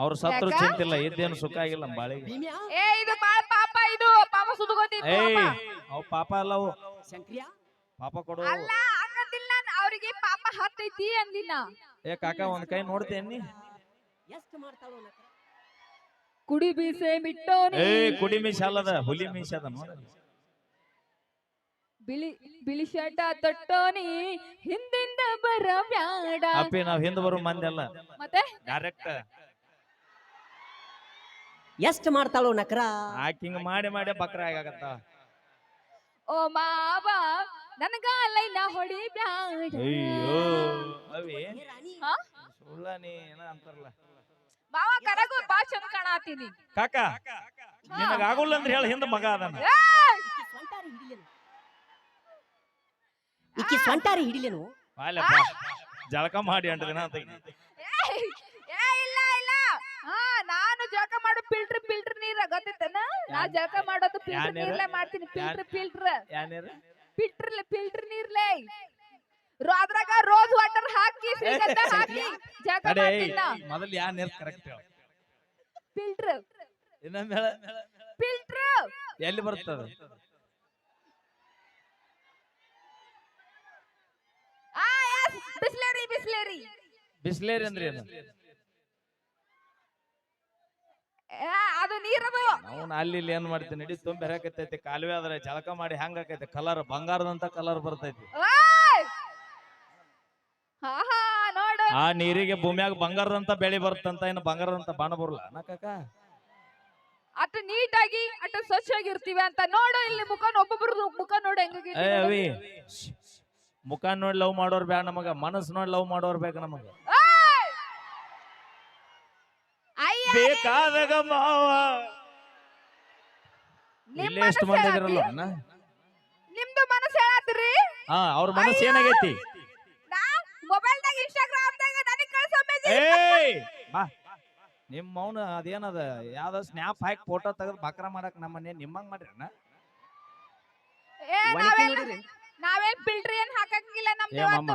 ಅವ್ರ ಸತ್ರು ಯಾಕ? ಚಿಂತಿಲ್ಲ ಇದೇನು ಸುಖ ಆಗಿಲ್ಲ ನಮ್ ಬಾಳಿಗೆ. ಭೀಮ್ಯಾ ಏ ಇದು ಬಾಳ ಪಾಪ ಇದು ಪಾಪ ಸುದ್ಕೋತಿತ್ತು ಏಯ್ ಅವ್ ಪಾಪ ಅಲ್ಲ ಅವು. ಶಂಕ್ರಿಯ? ಪಾಪ ಕೊಡು. ಅಲ್ಲ ಹಂಗಂದಿಲ್ಲ ನಾನ್ ಅವ್ರಿಗೆ ಪಾಪ ಹತ್ತೈತಿ ಅಂದಿನ. ಏ ಕಾಕ ಒಂದ್ ಕೈ ನೋಡ್ತೇನಿ ಎಷ್ಟು ಮಾಡ್ತಾಳು ನಕರ ಕುಡಿ ಬೀಸೆ ಏ ಕುಡಿ ಮೀಸ ಅಲ್ಲದ ಹುಲಿ ಮೀಸ ಅದ ನೋಡ. ಬಿಳಿ ಬಿಳಿ ಶರ್ಟ ತೊಟ್ಟೋನಿ ಹಿಂದಿಂದ ಬರ ಬ್ಯಾಡ. ಅಪ್ಪಿ ನಾವ್ ಹಿಂದ್ ಬರೋ ಮಂದಿ ಅಲ್ಲ. ಮತ್ತೆ? ಡೈರೆಕ್ಟ್ ಎಷ್ಟು ಮಾಡ್ತಾಳು ನಕರ? ಆಕಿಂಗ್ ಮಾಡಿ ಮಾಡಿ ಬಕ್ರ ಆಗತ್ತ ಓ ಮಾವ ನನಗ ಲೈನ ಹೊಡಿ ಬ್ಯಾಡ. ಅಯ್ಯೋ ಅವಿ. ಹಾ? ಸುಳ್ಳ ನೀ ಏನ ಅಂತಾರಲ್ಲ. ಮಾವ ಕರಗು ಬಾ ಚಂದ ಕಾಣಾತೀನಿ. ಕಾಕ ನಿನಗ ಆಗುಲ್ಲ ಅಂದ್ರೆ ಹೇಳ ಹಿಂದ ಮಗ ಅದಾನ. ಸ್ವಂಟಾರಿ ಹಿಡಿಲೇನು ಈಕಿ ಸ್ವಂಟಾರಿ ಹಿಡಿಲೇನು ಬಾ ಜಳಕ ಮಾಡಿ ಎಂಟು ದಿನ ಅಂತ ಏಯ್, ಏ ಇಲ್ಲ ಇಲ್ಲ ಹಾ ನಾನು ಜಳಕ ಮಾಡೋ ಫಿಲ್ಟರ್ ಫಿಲ್ಟರ್ ನೀರ ಗೊತ್ತೈತನ ನಾ ಜಳಕ ಮಾಡೋದು ಫಿಲ್ಟರ್ ನೀರ್ಲೆ ಮಾಡ್ತೀನಿ ಫಿಲ್ಟರ್ ಫಿಲ್ಟರ್ ಫಿಲ್ಟರ್ ಫಿಲ್ಟರ್ ನೀರ್ಲೆ. ಅದ್ರಾಗ ರೋಸ್ ವಾಟರ್ ಹಾಕಿ ಶ್ರೀಗಂಧ ಹಾಕಿ ಜಳಕ ಮಾಡ್ತೀನಿ ನಾ. ಮೊದಲ್ ಯಾ ನೀರ್ ಕರೆಕ್ಟ್ ಫಿಲ್ಟರ್ ಇನ್ನೊಂದು ಹೇಳ. ಫಿಲ್ಟರ್ ಎಲ್ಲಿ ಬರ್ತದ? ಆ ಎಸ್ ಬಿಸ್ಲೇರಿ ಬಿಸ್ಲೇರಿ. ಬಿಸ್ಲೇರಿ ಅಂದ್ರೆ ಏನು ಆ, ಅದು ನೀರದು ನಾವು ಅಲ್ಲಿ ಇಲ್ಲಿ ಏನ್ ಮಾಡ್ತೀನಿ ನಡಿ ತುಂಬಿ ಹರಕತ್ತೈತಿ ಕಾಲುವೆ ಆದ್ರೆ ಜಳಕ ಮಾಡಿ ಹೆಂಗ್ ಆಕೈತಿ ಕಲರ್ ಬಂಗಾರದಂತ ಕಲರ್ ಬರ್ತೈತಿ. ಓಯ್! ಹಾ ಹಾ ನೋಡು. ಆ ನೀರಿಗೆ ಭೂಮ್ಯಾಗ ಬಂಗಾರದಂತ ಬೆಳೆ ಬರ್ತಂತ ಇನ್ನು ಬಂಗಾರದಂತ ಬಾಣ ಬರಲ್ಲ. ನಾ ಕಾಕ? ಅಷ್ಟು ನೀಟಾಗಿ ಅಷ್ಟು ಸ್ವಚ್ಛವಾಗಿರ್ತೀವಿ ಅಂತ ನೋಡು ಇಲ್ಲಿ ಮುಖ ಒಬ್ಬೊಬ್ರದ್ದು ಮುಖ ನೋಡಿ ಹೆಂಗಾಗಿ ಏ ಅವಿ. ಮುಖ ನೋಡಿ ಲವ್ ಮಾಡೋರ್ ಬೇಡ ನಮಗ ಮನಸ್ಸು ನೋಡಿ ಲವ್ ಮಾಡೋರ್ ಬೇಕು ನಮಗ ಅಯ್ಯ ಬೇಕಾದಾಗ ಮಾವ. ನಿಮ್ ಇಲ್ಲೇ ಎಷ್ಟು ಮಂದಿ? ಇದಿರಲ್ಲ ಅಣ್ಣ? ನಿಮ್ದು ಮನಸ್ಸು ಹೇಳತ್ರಿ ಹಾ ಅವ್ರ ಮನಸ್ಸು ಏನಾಗೈತಿ? ನಾ ಮೊಬೈಲ್ದಾಗ ಇನ್ಸ್ಟಾಗ್ರಾಮ್ದಾಗ ನನಗೆ ಕಳ್ಸೋ ಮೆಸೇಜ್ ಏಯ್! ಬಾ. ನಿಮ್ಮ ಮೌನ ಅದೇನದ ಯಾವ್ದ ಸ್ನ್ಯಾಪ್ ಹಾಕಿ ಫೋಟೋ ತೆಗೆದು ಬಕ್ರ ಮಾಡಕ್ ನಮ್ಮ ಮನೆ ನಿಮ್ಮಂಗ್ ಮಾಡ್ರಿ ಏ ಒಣಗಿ ನಾವೇನ್ ಫಿಲ್ಟರ್ ಏನ್ ಹಾಕಂಗಿಲ್ಲ ನಮ್ದು ಏ ಮಾಮ.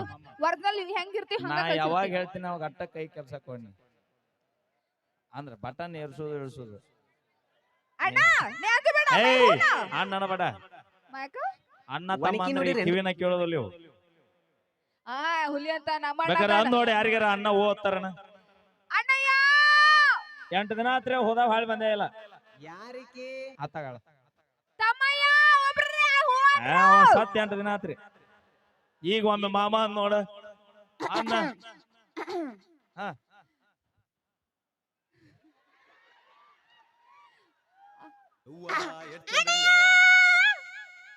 ವರ್ಗದಲ್ಲಿ ಹೆಂಗಿರ್ತೀವಿ ನಾ ಹಂಗ ಯಾವಾಗ ಹೇಳ್ತೀನಿ ಅವಾಗ ಅಟ್ಟ ಕೈ ಕೆಲ್ಸಕ್ಕೆ ಕೊಡ್ನಿ ಅಂದ್ರ ಬಟನ್ ಏರ್ಸೋದು ಇಳಿಸೋದು ಅಣ್ಣ ನೀ ಅದು ಬೇಡ ಏಯ್ ಹೋಗೋಣ. ಅಣ್ಣನ ಬಡ. ಮಾಯಕ? ಅಣ್ಣ ತಮ್ಮ ಅಂದ್ರೆ ಈ ಕಿವಿನ ಕೇಳೋದು ಇವು. ಆ ಹುಲಿ ಅಂತ ನಮ್ಮ ಬೇಕಾದ್ರೆ ಅಂದ್ ನೋಡಿ ಯಾರಿಗಾರ ಅಣ್ಣ ಓದ್ತಾರಣ ಅಣ್ಣಯ್ಯ! ಎಂಟು ದಿನ ಆತ್ರೆ ಹೋದಾಗ ಹಾಳು ಬಂದೇ ಇಲ್ಲ. ಯಾರಿಗೆ ಆತಗಳ ತಮ್ಮಯ್ಯ ಒಬ್ರೇ ಹೂ ಸತ್ ಎಂಟು ದಿನ ಆತ್ರಿ. ಈಗ ಒಮ್ಮೆ ಮಾಮ ಅಂದ್ ನೋಡ. ಅಣ್ಣ. ಹಾ.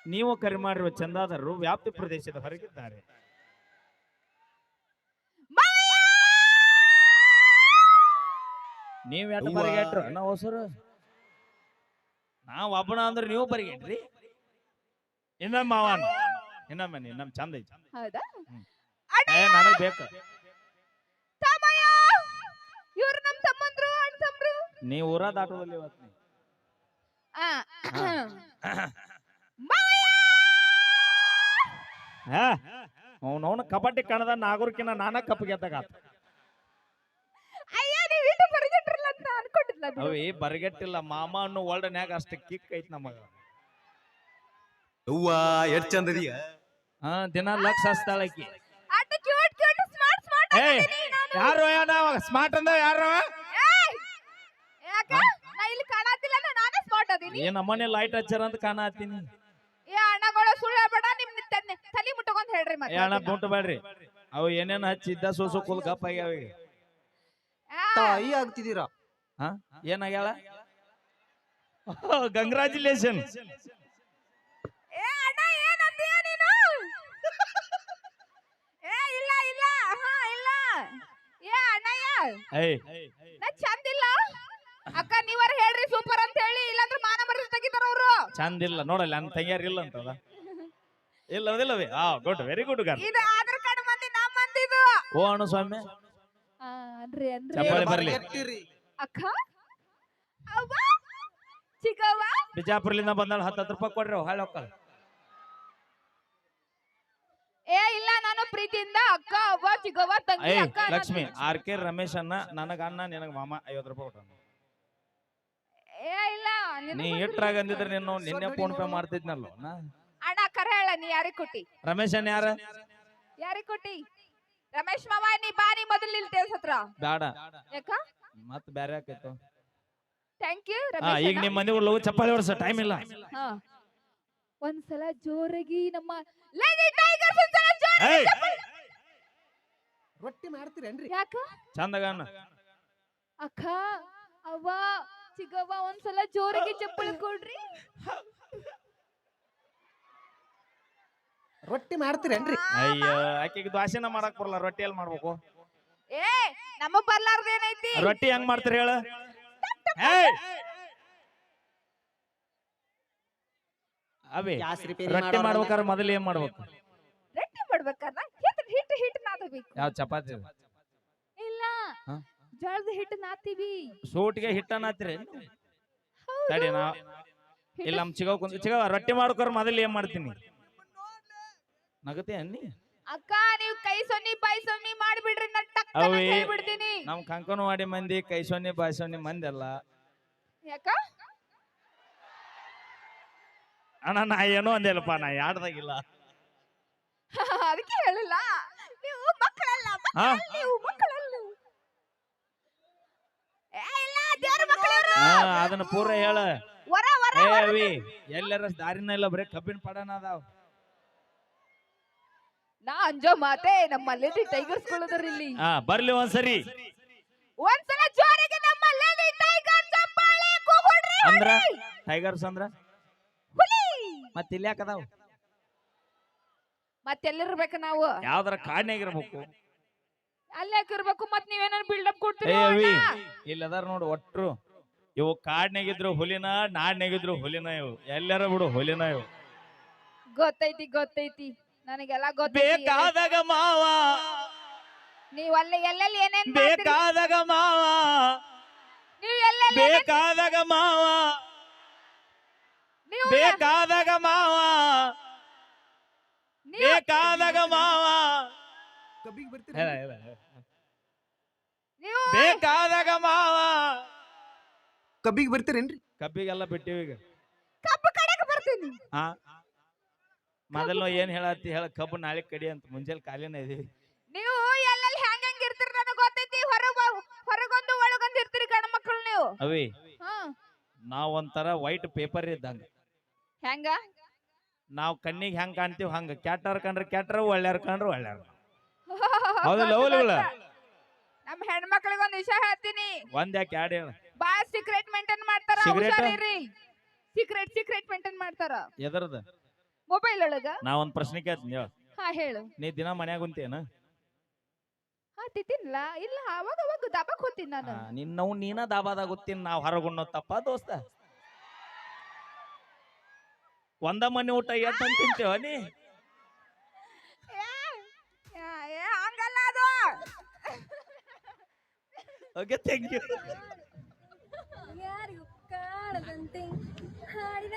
ನೀವು ಕರೆ ಮಾಡಿರುವ ಚಂದಾದಾರರು ವ್ಯಾಪ್ತಿ ಪ್ರದೇಶದ ಹೊರಗಿದ್ದಾರೆ. ನೀವು ಎಷ್ಟು ಅವ್ವ. ಬರಿಗೆಟ್ರು? ನಾ ಹೊಸರು. ನಾವ್ ಒಬ್ಬನ ಅಂದ್ರೆ ನೀವು ಪರಿಗೆಟ್ರಿ ಇನ್ನೊಮ್ಮೆ ಮಾವನ್. ಇನ್ನೊಮ್ಮೆ ಇನ್ನೊಮ್ಮೆ ಚಂದ ಐತಿ. ಹೌದಾ? ಏ ನನಗ್ ಬೇಕು. ತಮ್ಮಯ್ಯ! ಇವ್ರು ನಮ್ ತಮ್ಮಂದ್ರು ಅಣ್ಣ ತಮ್ರು. ನೀವ್ ಊರ ದಾಟೋದಿಲ್ಲ ಇವತ್ತು ಹಾ ಅವನವನ ಕಬಡ್ಡಿ ಕಣದ ನಾಗರಿಕಿನ ನಾನ ಕಪ್ ಗೆದ್ದಾಗ. ಅವಿ ಬರಿಗೆಟ್ಟಿಲ್ಲ ಮಾಮ ಅನ್ನೋ ವರ್ಲ್ಡ್ನ್ಯಾಗ ಅಷ್ಟು ಕಿಕ್ ಐತಿ ನಮಗ. ಅವ್ವ ಎಷ್ಟ್ ಚಂದದಿಯ ಹಾ ದಿನ ಲಕ್ಷ ಹಚ್ತಾಳ ಆಕಿ ಯಾರು ಸ್ಮಾರ್ಟ್ ಅಂದ ಯಾರು ಯಾಕ ನಾ ಇಲ್ಲಿ ಕಾಣತಿಲ್ಲ ನಾನೇ ಸ್ಮಾರ್ಟ್ ಅದೀನಿ ಏ ನಮ್ಮನೆ ಲೈಟ್ ಹಚ್ಚಾರ ಅಂತ ಕಾಣತ್ತೀನಿ ಏ ಅಣ್ಣಗಳು ಸುಳ್ಳು ಬೇಡ ನಿಮ್ ತನ್ನೆ ತಲಿ ಮುಟ್ಕೊಂಡ್ ಹೇಳ್ರಿ ಏ ಮತ್ತೆ ಅಣ್ಣ ಬಿಟ್ಟು ಬೇಡ್ರಿ ಅವು ಏನೇನ್ ಹಚ್ಚಿದ್ದ ಸೋಸು ಕುಲ್ ಕಪ್ ಆಗ್ಯಾವ ಈಗ. ತಾಯಿ ಆಗ್ತಿದ್ದೀರಾ? ಹಾ ಏನಾಗ್ಯಾಳ? ಕಂಗ್ರಾಚುಲೇಷನ್ ಏ ಅಣ್ಣ ಏನಂತೀಯ ನೀನು? ಏ ಇಲ್ಲ ಇಲ್ಲ. ಹಾ ಇಲ್ಲ. ಏ ಅಣ್ಣಯ್ಯ ಏಯ್. ನಾ ಚಂದಿಲ್ಲ ಅಕ್ಕ ನೀವರ ಹೇಳ್ರಿ ಸೂಪರ್ ಅಂತ ಹೇಳಿ ಇಲ್ಲಾಂದ್ರೆ ಮಾನ ಮರ್ಯಾದೆ ತೆಗಿತಾರ ಅವ್ರು ಚಂದಿಲ್ಲ ನೋಡಲ್ಲ ನನ್ನ ತಂಗಿಯಾರ ಇಲ್ಲ ಅಂತದ ಇಲ್ಲ ಅದಿಲ್ಲವೇ ಹಾ ಗುಡ್ ವೆರಿ ಗುಡ್ ಗಾರ್ ಇದು ಆಧಾರ್ ಕಾರ್ಡ್ ಮಂದಿ ನಮ್ಮ ಮಂದಿದು ಓ ಅಣ್ಣ ಸ್ವಾಮಿ. ಅನ್ರಿ ಅನ್ರಿ. ಚಪ್ಪಾಳೆ ಬರ್ಲಿ. ಅಕ್ಕ? ಅವ್ವ? ಚಿಕ್ಕವ್ವ? ಬಿಜಾಪುರ್ಲಿಂದ ಬಂದಾಳ ಹತ್ತು ಹತ್ತು ರೂಪಾಯಿ ಕೊಡ್ರಿ ಹಾಳೆ ಹೋಗ್ತಾಳ ಏ ಇಲ್ಲ ನಾನು ಪ್ರೀತಿಯಿಂದ ಅಕ್ಕ ಅವ್ವ ಚಿಕ್ಕವ್ವ ತಂಗಿ ಏಯ್ ಅಕ್ಕ ಲಕ್ಷ್ಮಿ ಆರ್ ಕೆ ರಮೇಶ್ ಅಣ್ಣ ನನಗ ಅಣ್ಣ ನಿನಗ ಮಾಮ ಐವತ್ತು ರೂಪಾಯಿ ಕೊಟ್ಟ ನೀ. ಇಟ್ರಾಗ ಅಂದಿದ್ರೆ ನೀನು ನಿನ್ನೆ ಫೋನ್ ಪೇ ಮಾಡ್ತಿದ್ನಲ್ಲ ನಾ? ಅಣ್ಣ ಕರೆ ಹೇಳ ನೀ ಯಾರಿಗ್ ಕೊಟ್ಟಿ? ರಮೇಶ್ ಯಾರು ಯಾರ? ಯಾರಿಗ್ ಕೊಟ್ಟಿ? ರಮೇಶ್ ಮಾವ ನೀ ಬಾ ನೀ ಮೊದಲು ಇಲ್ಲಿ ಟೇಲ್ಸ್ ಹತ್ರ. ಬ್ಯಾಡ ಯಾಕ? ಮತ್ ಬ್ಯಾರೆ ಆಕೈತು ಥ್ಯಾಂಕ್ ಯು ಹಾ ರಮೇಶ್ ಈಗ ನಿಮ್ ಮನೆ ಉಳ್ಳು ಚಪ್ಪಾಳಿ ಹೊಡ್ಸ ಟೈಮ್ ಇಲ್ಲ. ಹಾ. ಒಂದ್ಸಲ ಜೋರಾಗಿ ನಮ್ಮ Lady Tigers ಒಂದ್ಸಲ ಜೋರಾಗಿ ಏಯ್! ಚಪ್ಪಾಳೆ. ರೊಟ್ಟಿ ಮಾಡ್ತೀರೇನ್ರಿ? ಯಾಕ? ಚಂದಗಣ್ಣ ಅಕ್ಕ ಅವ್ವ ಚಿಗವ್ವ ಒಂದ್ಸಲ ಜೋರಿಗೆ ಚಪ್ಪಳಿ ಕೊಡ್ರಿ. ರೊಟ್ಟಿ ಮಾಡ್ತೀರೇನ್ರಿ ಅಯ್ಯೋ ಆಕೆಗೆ ದ್ವಾಸೆನ ಮಾಡಕ್ ಬರಲ್ಲ ರೊಟ್ಟಿ ಎಲ್ಲಿ ಮಾಡ್ಬೇಕು? ಏ ನಮಗ್ ಬರ್ಲಾರ್ದೇನೈತಿ ರೊಟ್ಟಿ ಹೆಂಗ್ ಮಾಡ್ತೀರಿ ಹೇಳ? ಏಯ್! ಅವಿ ಗ್ಯಾಸ್ ರಿಪೇರಿ ರೊಟ್ಟಿ ಮಾಡ್ಬೇಕಾದ್ರೆ ಮೊದಲು ಏನ್ ಮಾಡ್ಬೇಕು? ರೊಟ್ಟಿ ಮಾಡ್ಬೇಕಾದ್ರೆ ಹಿಟ್ ಹಿಟ್ ಹಿಟ್ ನಾದಬೇಕು ಯಾವ ಚಪಾತಿ? ಇಲ್ಲ. ಹಾ? ಜೋಳದ ಹಿಟ್ಟು ನಾತೀವಿ. ಸೂಟ್ಗೆ ಹಿಟ್ಟ ಹೌದು. ತಡಿ ನಾ ಇಲ್ಲ ನಮ್ ಚಿಗವ್ ಕುಂತ ಚಿಗವ ರೊಟ್ಟಿ ಮಾಡ್ಕೋರ್ ಮೊದಲು ಏನ್ ಮಾಡ್ತೀನಿ? ನಗತೆ ಅನ್ನಿ? ಅಕ್ಕ ನೀವು ಕೈ ಸೊನ್ನಿ ಬಾಯಿ ಸೊನ್ನಿ ಮಾಡಿಬಿಡ್ರಿ ನಾ ಟಕ್ ಬಿಡ್ತೀನಿ. ಹೇಳ್ಬಿಡ್ತೀನಿ ನಮ್ ಕಂಕನವಾಡಿ ಮಂದಿ ಕೈ ಸೊನ್ನೆ ಬಾಯಿ ಸೊನ್ನಿ ಮಂದಿ ಅಲ್ಲ ಯಾಕ? ಅಣ್ಣ ನಾ ಏನೋ ಅಂದೇಲಪ್ಪ ನಾ ಯಾಡ್ದಾಗಿಲ್ಲ. ಅದಕ್ಕೆ ಹೇಳಿಲ್ಲ. ನೀವು ಮಕ್ಕಳಲ್ಲ ಹಾ? ಮಕ್ಕಳಲ್ಲ ನೀವು ಮಕ್ಕಳಲ್ಲ ಏ ಇಲ್ಲ ದೇವ್ರ ಮಕ್ಕಳು ಹಾ ಅದನ್ನ ಪೂರ ಹೇಳ. ವರ ವರ ಏ ವರ. ಅವಿ ಎಲ್ಲರ ದಾರಿನ ಇಲ್ಲ ಬರೀ ಕಬ್ಬಿನ ಪಡನ ಅದಾವ. ನಾ ಅಂಜೋ ಮಾತೆ ನಮ್ಮ ಲೇಡಿ ಟೈಗರ್ಸ್ ಗಳದ್ರ ಇಲ್ಲಿ? ಹಾ ಬರ್ಲಿ ಒಂದ್ಸರಿ. ಒಂದ್ಸಲ ಜೋರಿಗೆ ನಮ್ಮ ಲೇಡಿ ಟೈಗರ್ ಚಪ್ಪಾಳೆ ಕೂಗುಡ್ರಿ ಅಂದ್ರ? ಹುಲಿ! ಟೈಗರ್ಸ್ ಅಂದ್ರ? ಹುಲಿ. ಮತ್ ಇಲ್ಲಿ ಯಾಕದಾವ ಮತ್ತೆಲ್ಲಿರ್ಬೇಕು ನಾವು? ಯಾವ್ದಾರ ಕಾಡ್ನ್ಯಾಗ ಇರ್ಬೇಕು. ಅಲ್ಲಿ ಯಾಕಿರ್ಬೇಕು ಮತ್ ನೀವೇನಾರು ಬಿಲ್ಡಪ್ ಕೊಡ್ತೀರಿ ಏ ಅವಿ ಅಣ್ಣ? ಇಲ್ಲಿ ಅದಾರ ನೋಡು ಒಟ್ರು. ಇವು ಕಾಡ್ನಾಗಿದ್ರು ಹುಲಿನ ನಾಡ್ನಾಗಿದ್ರು ಹುಲಿನ ಇವು. ಎಲ್ಲರ ಬಿಡು ಹುಲಿನ ಇವು. ಗೊತ್ತೈತಿ ಗೊತ್ತೈತಿ. ನನಗೆಲ್ಲ ಗೊತ್ತೈತಿ ಬೇಕಾದಾಗ ಮಾವ. ನೀವ್ ಅಲ್ಲಿ ಎಲ್ಲೆಲ್ಲಿ ಏನೇನ್ ಮಾಡ್ತೀರಿ? ಬೇಕಾದಾಗ ಮಾವ. ನೀವ್ ಎಲ್ಲೆಲ್ಲಿ ಏನೇನ್- ಬೇಕಾದಾಗ ಮಾವ. ನೀವು ಬೇಕಾದಾಗ ಮಾವ. ನೀವು ಬೇಕಾದಾಗ ಮಾವ. ಕಬ್ಬಿಗೆ ಬರ್ತೀರಿ. ಹೇಳ, ಹೇಳ, ಹೇಳ. ನೀವು ಬೇಕಾದಾಗ ಮಾವ. ಕಬ್ಬಿಗೆ ಬರ್ತೀರೇನ್ರಿ? ಕಬ್ಬಿಗೆಲ್ಲ ಬಿಟ್ಟಿವಿ ಈಗ. ಕಬ್ಬು ಕಡೆಗೆ ಬರ್ತೀನಿ. ಹಾ ಮೊದಲು ಏನ್ ಹೇಳತ್ತಿ ಹೇಳ ಕಬ್ಬು ನಾಳೆ ಕಡಿ ಅಂತ ಮುಂಜಾನೆ ಕಾಲಿನ ಇದೀವಿ. ನೀವು ಎಲ್ಲೆಲ್ಲಿ ಹೆಂಗ್ ಹೆಂಗ್ ಇರ್ತೀರಿ ನನಗೆ ಗೊತ್ತೈತಿ ಹೊರಗ ಹೊರಗೊಂದು ಒಳಗೊಂದು ಇರ್ತೀರಿ ಗಂಡ ಮಕ್ಕಳು ನೀವು. ಅವಿ ಹಾ. ನಾವ್ ಒಂಥರ ವೈಟ್ ಪೇಪರ್ ಇದ್ದಂಗ. ಹೆಂಗ? ನಾವ್ ಕಣ್ಣಿಗೆ ಹೆಂಗ್ ಕಾಣ್ತೀವಿ ಹಂಗ ಕ್ಯಾಟರ್ ಕಂಡ್ರೆ ಕ್ಯಾಟರ್ ಒಳ್ಳೆಯವ್ರ ಕಂಡ್ರೆ ಒಳ್ಳೆಯವ್ರ. ಹೌದಲ್ಲ ಹೌದಲ್ಲ ನಮ್ಮ ಹೆಣ್ಮಕ್ಳಿಗೆ ಒಂದ್ ವಿಷಯ ಹೇಳ್ತೀನಿ. ಒಂದ್ ಯಾಕೆ ಯಾಡ್ ಹೇಳ. ಬಾಳ ಸೀಕ್ರೆಟ್ ಮೇಂಟೈನ್ ಮಾಡ್ತಾರ? ಹುಷಾರಿರಿ. ಸೀಕ್ರೆಟ್ ಸೀಕ್ರೆಟ್ ಮೇಂಟೈನ್ ಮಾಡ್ತಾರ. ಎದರದ? ಮೊಬೈಲ್ ಒಳಗ? ನಾ ಒಂದು ಪ್ರಶ್ನೆ ಕೇಳ್ತೀನಿ ಹೇಳು. ಹಾ ಹೇಳು. ನೀ ದಿನ ಮನ್ಯಾಗ ಕುಂತೇನ ಹಾ ತಿತ್ತಿನ್ಲ ಇಲ್ಲ ಅವಾಗ ಅವಾಗ ದಬಕ್ ಕೊತ್ತೀನಿ ನಾನು. ನಿನ್ನವ್ ನೀನ ದಾಬಾದಾಗ ಗೊತ್ತೀನಿ ನಾವು ಹೊರಗುಣ್ಣೋ ತಪ್ಪ ದೋಸ್ತ. ಒಂದ ಮನೆ ಊಟ ಎಷ್ಟ್ ಅಂತ ತಿಂತೇವ ನೀ? ಏ, ಏ, ಹಂಗಲ್ಲ ಅದು. ಓಕೆ ಥ್ಯಾಂಕ್ ಯು ಯಾರಿಗೂ ಕಾಣದಂತೆ ಹಾಡಿನ